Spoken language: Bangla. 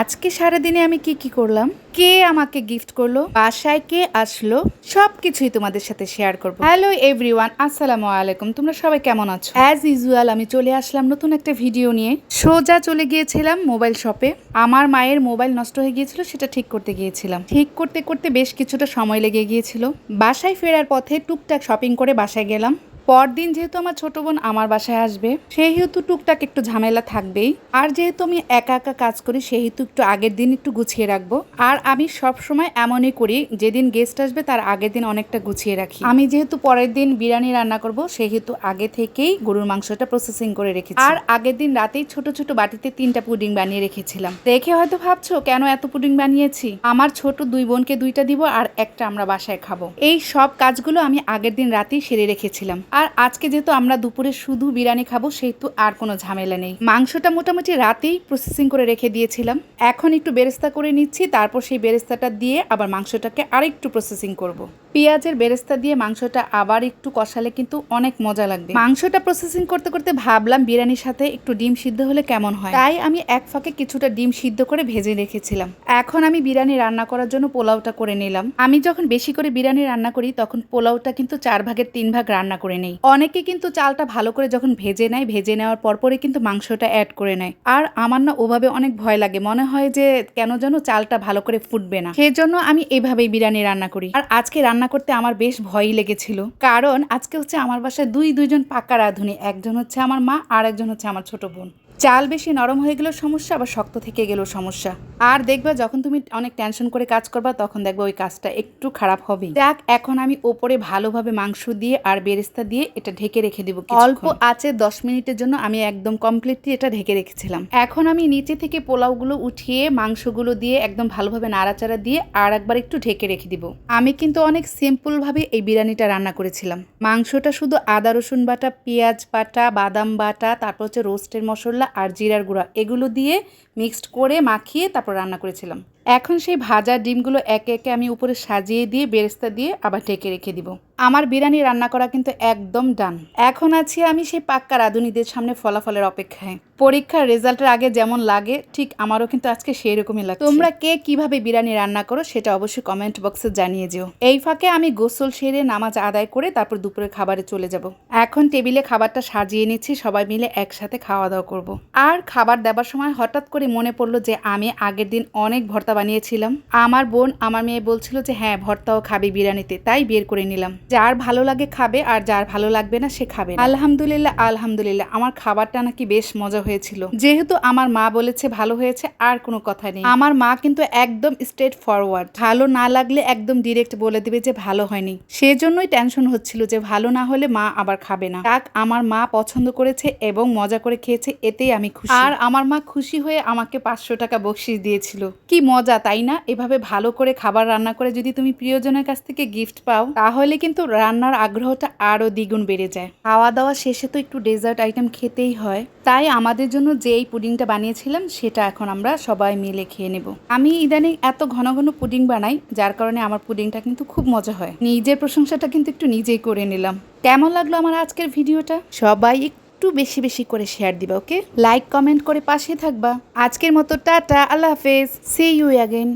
আজকে সারাদিনে আমি কি কি করলাম? কে আমাকে গিফট করল? বাসায় কে আসলো? সব কিছুই তোমাদের সাথে শেয়ার করব। হ্যালো এভরিওয়ান আসসালামু আলাইকুম। তোমরা সবাই কেমন আছো? অ্যাজ ইউজুয়াল আমি চলে আসলাম নতুন একটা ভিডিও নিয়ে। সোজা চলে গিয়েছিলাম মোবাইল শপে আমার মায়ের মোবাইল নষ্ট হয়ে গিয়েছিল, সেটা ঠিক করতে গিয়েছিলাম। ঠিক করতে করতে বেশ কিছুটা সময় লেগে গিয়েছিল। বাসায় ফেরার পথে টুকটাক শপিং করে বাসায় গেলাম। পরদিন যেহেতু আমার ছোট বোন আমার বাসায় আসবে, সেহেতু টুকটাক একটু ঝামেলা থাকবেই। আর যেহেতু আমি একা একা কাজ করি, সেহেতু একটু আগের দিন একটু গুছিয়ে রাখব। আর আমি সব সময় এমনই করি, যেদিন গেস্ট আসবে তার আগের দিন অনেকটা গুছিয়ে রাখি। আমি যেহেতু পরের দিন বিরিয়ানি রান্না করব, সেহেতু আগে থেকেই গরুর মাংসটা প্রসেসিং করে রেখেছি। আর আগের দিন রাতেই ছোট ছোট বাটিতে তিনটা পুডিং বানিয়ে রেখেছিলাম। দেখে হয়তো ভাবছ, কেন এত পুডিং বানিয়েছি? আমার ছোট দুই বোনকে দুইটা দিব আর একটা আমরা বাসায় খাব। এই সব কাজগুলো আমি আগের দিন রাতেই সেরে রেখেছিলাম। আর আজকে যেহেতু আমরা দুপুরে শুধু বিরিয়ানি খাব, সেহেতু আর কোনো ঝামেলা নেই। মাংসটা মোটামুটি রাতেই প্রসেসিং করে রেখে দিয়েছিলাম। এখন একটু বেরেস্তা করে নিচ্ছি, তারপর সেই বেরেস্তাটা দিয়ে আবার মাংসটাকে আরেকটু প্রসেসিং করব। পেঁয়াজের বেরেস্তা দিয়ে মাংসটা আবার একটু কষালে কিন্তু অনেক মজা লাগবে। মাংসটা প্রসেসিং করতে করতে ভাবলাম বিরিয়ানির সাথে একটু ডিম সিদ্ধ হলে কেমন হয়। তাই আমি এক ফাঁকে কিছুটা ডিম সিদ্ধ করে ভেজে রেখেছিলাম। এখন আমি বিরিয়ানি রান্না করার জন্য পোলাওটা করে নিলাম। আমি যখন বেশি করে বিরিয়ানি রান্না করি, তখন পোলাওটা কিন্তু চার ভাগের তিন ভাগ রান্না করে নেই। অনেকে কিন্তু চালটা ভালো করে যখন ভেজে নেয়, ভেজে নেওয়ার পরপরই কিন্তু মাংসটা অ্যাড করে নেয়। আর আমার না ওভাবে অনেক ভয় লাগে। মনে হয় যে কেন যেন চালটা ভালো করে ফুটবে না। সেই জন্য আমি এভাবেই বিরিয়ানি রান্না করি। আর আজকে রান্না করতে আমার বেশ ভয়ই লেগেছিল। কারণ আজকে হচ্ছে আমার বাসায় দুই, দুইজন পাকা রাঁধুনি। একজন হচ্ছে আমার মা আর একজন হচ্ছে আমার ছোট বোন। চাল বেশি নরম হয়ে গেলেও সমস্যা আবার শক্ত থেকে গেলেও সমস্যা। আর দেখবা যখন তুমি অনেক টেনশন করে কাজ করবা তখন দেখবা ওই কাজটা একটু খারাপ হবে যাক এখন আমি ওপরে ভালোভাবে মাংস দিয়ে আর বেরেস্তা দিয়ে এটা ঢেকে রেখে দিব অল্প আছে দশ মিনিটের জন্য আমি একদম কমপ্লিটলি এটা ঢেকে রেখেছিলাম। এখন আমি নিচে থেকে পোলাওগুলো উঠিয়ে মাংসগুলো দিয়ে একদম ভালোভাবে নাড়াচাড়া দিয়ে আর একবার একটু ঢেকে রেখে দিব। আমি কিন্তু অনেক সিম্পলভাবে এই বিরিয়ানিটা রান্না করেছিলাম। মাংসটা শুধু আদা রসুন বাটা পেঁয়াজ বাটা বাদাম বাটা তারপর হচ্ছে রোস্টের মশলা আর জিরার গুঁড়া এগুলো দিয়ে মিক্সড করে মাখিয়ে তারপর রান্না করেছিলাম। এখন সেই ভাজা ডিমগুলো একে একে আমি উপরে সাজিয়ে দিয়ে বেরেস্তা দিয়ে আবার ঢেকে রেখে দিব। আমার বিরিয়ানি রান্না করা কিন্তু একদম ডান। এখন আছি আমি সেই পাক্কা রাঁধুনিদের সামনে ফলাফলের অপেক্ষায়। পরীক্ষার রেজাল্টের আগে যেমন লাগে, ঠিক আমারও কিন্তু আজকে সেই রকমই লাগে তোমরা কে কীভাবে বিরিয়ানি রান্না করো সেটা অবশ্যই কমেন্ট বক্সে জানিয়ে যেও। এই ফাঁকে আমি গোসল সেরে নামাজ আদায় করে তারপর দুপুরে খাবারে চলে যাব। এখন টেবিলে খাবারটা সাজিয়ে নিচ্ছি, সবাই মিলে একসাথে খাওয়া দাওয়া করব। আর খাবার দেবার সময় হঠাৎ করে মনে পড়ল যে আমি আগের দিন অনেক ভর্তা বানিয়েছিলাম। আমার বোন আমার মেয়ে বলছিল যে হ্যাঁ ভর্তাও খাবে বিরিয়ানিতে। তাই বের করে নিলাম। যার ভালো লাগে খাবে আর যার ভালো লাগবে না, সে খাবে আলহামদুলিল্লাহ আলহামদুলিল্লাহ, আমার খাবারটা নাকি বেশ মজা হয়েছিল। যেহেতু আমার মা বলেছে ভালো হয়েছে, আর কোনো কথা নেই। আমার মা কিন্তু একদম স্ট্রেট ফরওয়ার্ড ভালো না লাগলে একদম ডিরেক্ট বলে দিবে যে ভালো হয়নি। সেজন্যই টেনশন হচ্ছিল যে ভালো না হলে মা আবার খাবে না। যাক, আমার মা পছন্দ করেছে এবং মজা করে খেয়েছে, এতেই আমি খুশি। আর আমার মা খুশি হয়ে আমাকে পাঁচশো টাকা বকশিস দিয়েছিল। কি মজা, তাই না? এভাবে ভালো করে খাবার রান্না করে যদি তুমি প্রিয়জনের কাছ থেকে গিফট পাও, তাহলে কিন্তু রান্নার আগ্রহটা আরও দ্বিগুণ বেড়ে যায়। খাওয়া দাওয়া শেষে তো একটু ডেজার্ট আইটেম খেতেই হয়। তাই আমাদের জন্য যে এই পুডিংটা বানিয়েছিলাম, সেটা এখন আমরা সবাই মিলে খেয়ে নেব। আমি ইদানিং এত ঘন ঘন পুডিং বানাই, যার কারণে আমার পুডিংটা কিন্তু খুব মজা হয়। নিজের প্রশংসাটা কিন্তু একটু নিজেই করে নিলাম। কেমন লাগল আমার আজকের ভিডিওটা? সবাই একটু বেশি বেশি করে শেয়ার দিবা ওকে লাইক কমেন্ট করে পাশে থাকবা। আজকের মতো টাটা, আল্লাহ হাফেজ। C you again